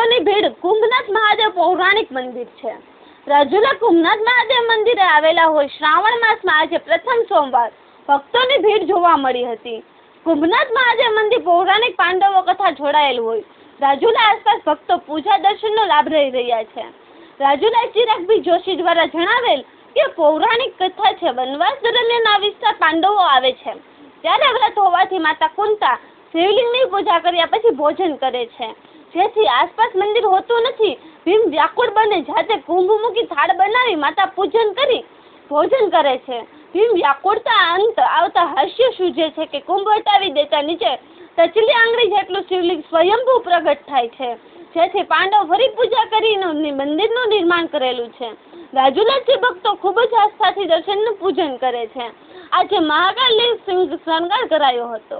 ભક્તોની ભીડ કુંભનાથ મહાદેવ પૌરાણિક મંદિર છે. રાજુલા કુંભનાથ મહાદેવ મંદિરે આવેલા હોય શ્રાવણ માસમાં આજે પ્રથમ સોમવાર ભક્તોની ભીડ જોવા મળી હતી. કુંભનાથ મહાદેવ મંદિર પૌરાણિક પાંડવો કથા જોડાયેલું હોય. રાજુલા આસપાસ ભક્તો પૂજા દર્શનનો લાભ લઈ રહ્યા છે. રાજુલા ચિરાગભી જોશી દ્વારા જણાવેલ કે પૌરાણિક કથા છે વનવાસ દરમિયાન આ વિસ્તાર પાંડવો આવે છે. ત્યારે વ્રત હોવાથી માતા કુંતા શિવલિંગની પૂજા કર્યા પછી ભોજન કરે છે. જેથી આસપાસ મંદિર હોતું નથી. ભીમ વ્યાકુળ બને જાતે કુંભ મૂકી થાળ બનાવી માતા પૂજન કરી ભોજન કરે છે. ભીમ વ્યાકુળતા અંત આવતા હાસ્ય સૂજે છે કે કુંભ હટાવી દેતા નીચે ટચલી આંગળી જેટલું શિવલિંગ સ્વયંભૂ પ્રગટ થાય છે. જેથી પાંડવ ફરી પૂજા કરીને મંદિરનું નિર્માણ કરેલું છે. રાજુલાથી ભક્તો ખૂબ જ આસ્થાથી દર્શનનું પૂજન કરે છે. આજે મહાકાલી શણગાર કરાયો હતો.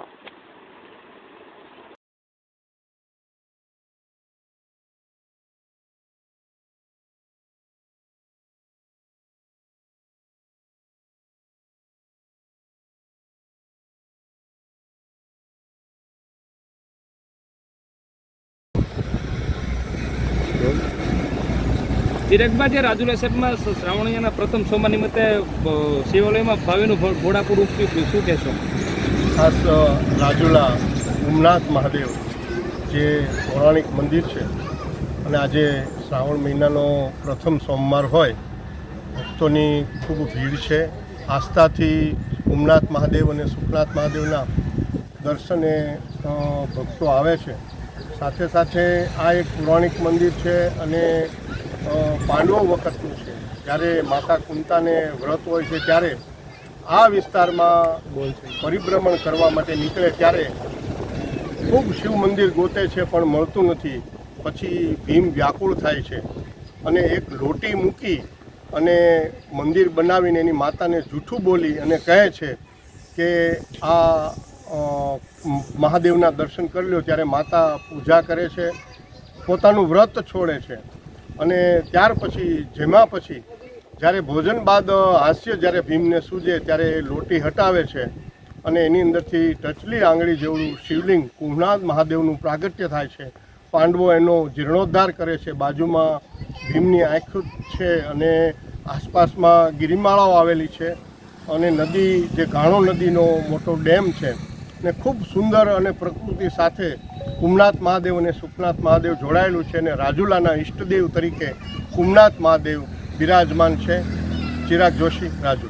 ચિરાગમાં જે રાજુલા સાહેબમાં શ્રાવણીયાના પ્રથમ સોમવાર નિમિત્તે શિવાલયમાં ભાવિનું ઘોડાપુર ઉપયું શું કહેશો? ખાસ રાજુલા ઉમનાથ મહાદેવ જે પૌરાણિક મંદિર છે અને આજે શ્રાવણ મહિનાનો પ્રથમ સોમવાર હોય, ભક્તોની ખૂબ ભીડ છે. આસ્થાથી ઉમનાથ મહાદેવ અને સુખનાથ મહાદેવના દર્શને ભક્તો આવે છે. સાથે સાથે આ એક પૌરાણિક મંદિર છે અને પાંડવો વખતનું છે. જ્યારે માતા કુંતાને વ્રત હોય છે ત્યારે આ વિસ્તારમાં પરિભ્રમણ કરવા માટે નીકળે ત્યારે ખૂબ શિવ મંદિર ગોતે છે પણ મળતું નથી. પછી ભીમ વ્યાકુળ થાય છે અને એક લોટી મૂકી અને મંદિર બનાવીને એની માતાને જૂઠું બોલી અને કહે છે કે આ મહાદેવના દર્શન કરી લો ત્યારે માતા પૂજા કરે છે, પોતાનું વ્રત છોડે છે. અને ત્યાર પછી, જેમાં પછી, જ્યારે ભોજન બાદ હાસ્ય જ્યારે ભીમને સૂજે ત્યારે એ લોટી હટાવે છે અને એની અંદરથી ટચલી આંગળી જેવડું શિવલિંગ કુહનાથ મહાદેવનું પ્રાગટ્ય થાય છે. પાંડવો એનો જીર્ણોદ્ધાર કરે છે, બાજુમાં ભીમની આંખ છે અને આસપાસમાં ગિરિમાળાઓ આવેલી છે અને નદી, જે ઘાણો નદીનો મોટો ડેમ છે ને ખૂબ સુંદર અને પ્રકૃતિ સાથે કુમનાથ મહાદેવ અને સુખનાથ મહાદેવ જોડાયેલું છે અને રાજુલાના ઈષ્ટદેવ તરીકે કુમનાથ મહાદેવ બિરાજમાન છે. ચિરાગ જોશી રાજુ